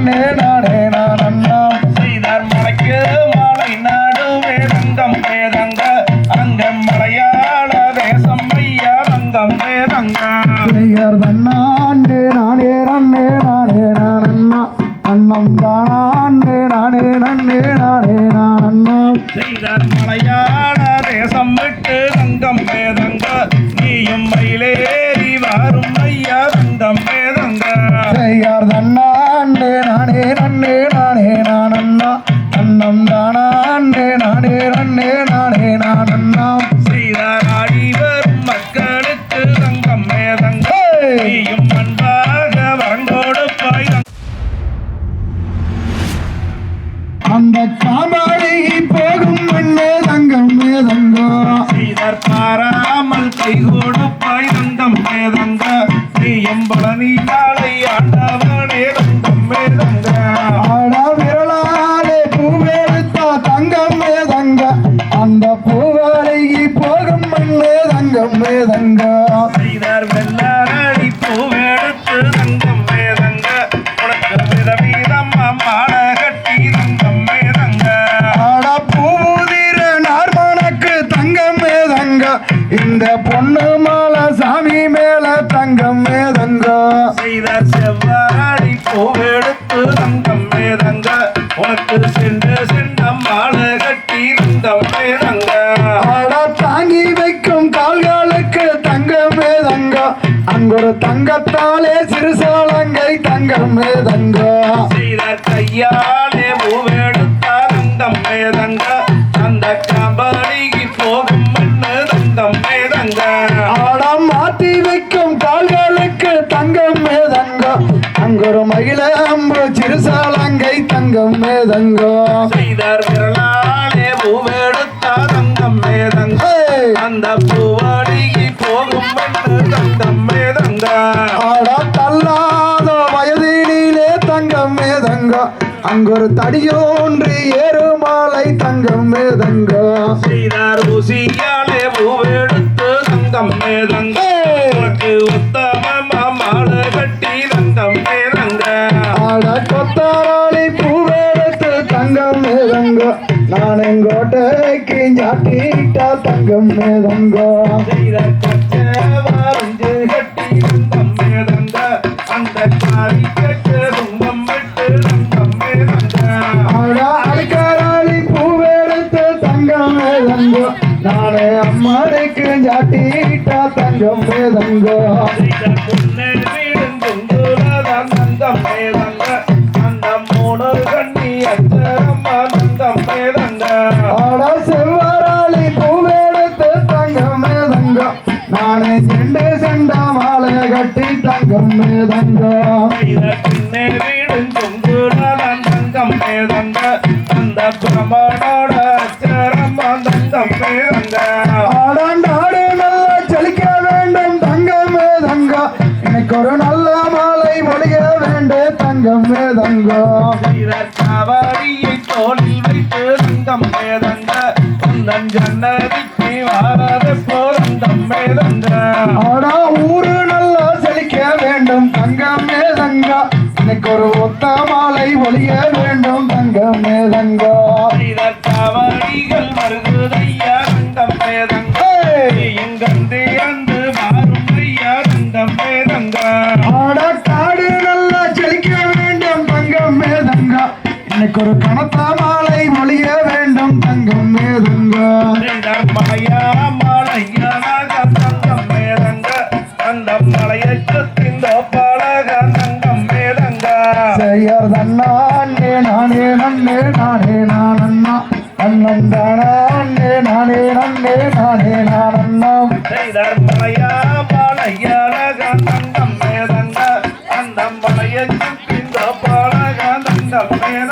நன்னே நானே நான் அண்ணா. செய்தார் மலைக்கு மாலை நாடுவே தங்கம் வேதங்க அங்கம் மலையாள தேசம் ஐயா தங்கம் வேதங்க செய்யர் தன்னாண்டே நானே நன்னே நானே நான் அண்ணா. அண்ணம் தானாண்டே நானே நன்னே நானே நான் அண்ணா. செய்தார் மலையாள தேசம் விட்டு தங்கம் வேதங்க நீயும் மயிலேறி வாரும் ஐயா தங்கம் வேதங்க நன்னே நானே நான் அண்ணா. செய்தார் ஆடி வரும் மக்களுக்கு தங்கம்! நீயும் அன்பாக வரங்கோடு பாய் அந்த காமாடி போகும் மண்ணே தங்கம் மேதங்கோ செய்தர் பாராமல் கை செய்தர் வெள்ளாரடி பூவெடுத்து தங்கம் வேதங்க. உனக்கு விதவீதம்மா மாலை கட்டி தங்கம் வேதங்க. ஆட பூதிர நார்மனுக்கு தங்கம் மேதங்க இந்த பொண்ணு மாலை சாமி மேல தங்கம் மேதங்க செய்தர் செவ்வாடி பூவெடுத்து தங்கம் வேதங்க. உனக்கு சென்று சென்ற மாலை கட்டி தங்கம் வேதங்க. அங்கொரு தங்கத்தாலே சிறுசாலங்கை தங்கம் மேதங்க. செய்தர் கையாலே பூவெடுத்த தங்கம் வேதங்க அந்த கம்பளிக்கு போகும் மண்ணு தங்கம் வேதங்க ஆடம் மாத்தி வைக்கும் கால்களுக்கு தங்கம் மேதங்க. அங்கொரு மகிழ அம்பு சிறுசாலங்கை தங்கம் மேதங்க. செய்தர் விரலாலே பூவெடுத்த அங்கொரு தடியோன்று ஏறுமாலை தங்கம் மேதங்க. செய்தார் ஊசியாலே பூவெடுத்து தங்கம் வேதங்க உனக்கு உத்தம மாலை கட்டி தங்கம் வேதங்க ஆட கொத்தாராளி பூவேத்து தங்கம் மேதங்க. நான் எங்கோட்டைக்கு ஜாட்டிட்டா தங்கம் மேதங்க. செய்தார் பச்சை வாரஞ்சு கட்டி ஜாட்டிட்டா தங்கம் மேதங்க. தங்கம் வேதங்க அந்த மூணு கண்ணி அச்சரம்மா தங்கம் வேதங்க ஆட செவ்வாராளி பூவேத்து தங்கம் மேதங்க. நானே செண்டு செண்ட மாலை கட்டி தங்கம் மேதங்க. பின்னே வீடும் தொங்குடாதான் தங்கம் பேதங்க அந்த பிரமணோட அச்சரம்மா தங்கம் பேதங்க ஒழிய வேண்டே தங்கம் மேதங்க காவடியை தோளில் வைத்து தங்கம் உந்தன் ஜன்னதிக்கு வாரத போதங்கம் பேதங்க ஆடா ஊரு நல்லா செழிக்க வேண்டும் தங்கம் மேதங்க எனக்கு ஒரு ஒத்த மாலை ஒழிய வேண்டும் தங்கம் மேதங்க காவடிகள் வருகுதையா எனக்கு ஒரு பணத்த மாலை மொழிய வேண்டும் தங்கம் மேதுங்க. செய்யர் தன்னா அண்ணே நானே நன்னே நானே நான் அண்ணா அண்ணன் தானா அண்ணே நானே நன்னே நானே நான் அண்ணா தர்மயா பாலையா தங்கம் மேதங்க. அந்த மலையை பாலக மேல